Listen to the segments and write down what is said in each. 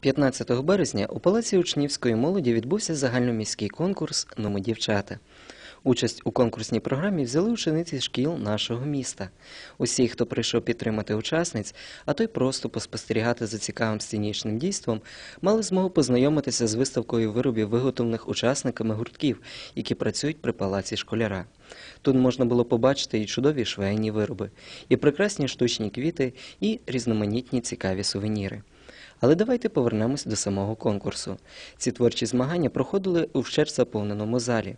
15 березня у Палаці учнівської молоді відбувся загальноміський конкурс «Нумо дівчата. Участь у конкурсній програмі взяли учениці шкіл нашого міста. Усі, хто прийшов підтримати учасниць, а то й просто поспостерігати за цікавим сценічним дійством, мали змогу познайомитися з виставкою виробів, виготовлених учасниками гуртків, які працюють при палаці школяра. Тут можна було побачити і чудові швейні вироби, і прекрасні штучні квіти, і різноманітні цікаві сувеніри. Але давайте повернемось до самого конкурсу. Ці творчі змагання проходили у вщерть заповненому залі.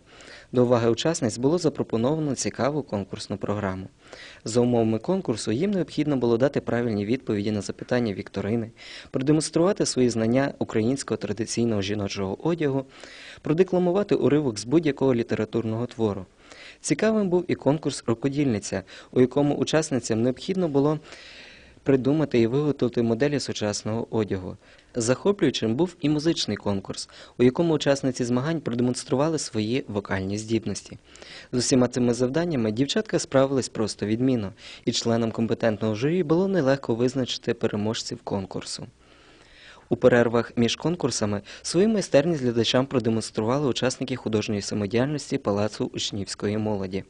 До уваги учасниць було запропоновано цікаву конкурсну програму. За умовами конкурсу їм необхідно було дати правильні відповіді на запитання вікторини, продемонструвати свої знання українського традиційного жіночого одягу, продекламувати уривок з будь-якого літературного твору. Цікавим був і конкурс «Рукодільниця», у якому учасницям необхідно було придумати і виготовити моделі сучасного одягу. Захоплюючим був і музичний конкурс, у якому учасниці змагань продемонстрували свої вокальні здібності. З усіма цими завданнями дівчатка справились просто відмінно, і членам компетентного журі було нелегко визначити переможців конкурсу. У перервах між конкурсами свою майстерність глядачам продемонстрували учасники художньої самодіяльності Палацу учнівської молоді.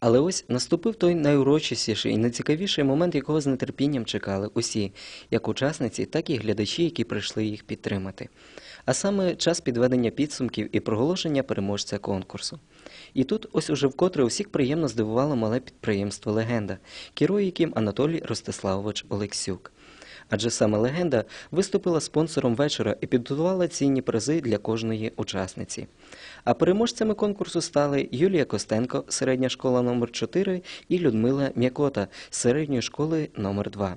Але ось наступив той найурочистіший і найцікавіший момент, якого з нетерпінням чекали усі, як учасниці, так і глядачі, які прийшли їх підтримати. А саме час підведення підсумків і проголошення переможця конкурсу. І тут ось уже вкотре усіх приємно здивувало мале підприємство Легенда, керує яким Анатолій Ростиславович Олексюк. Адже саме легенда виступила спонсором вечора і підготувала цінні призи для кожної учасниці. А переможцями конкурсу стали Юлія Костенко, середня школа номер 4 і Людмила М'якота середньої школи номер 2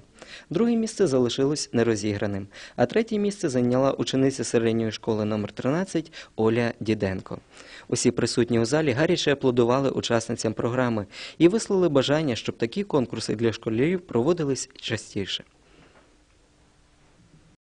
Друге місце залишилось нерозіграним, а третє місце зайняла учениця середньої школи номер 13 Оля Діденко. Усі присутні у залі гаряче аплодували учасницям програми і висловили бажання, щоб такі конкурси для школярів проводились частіше.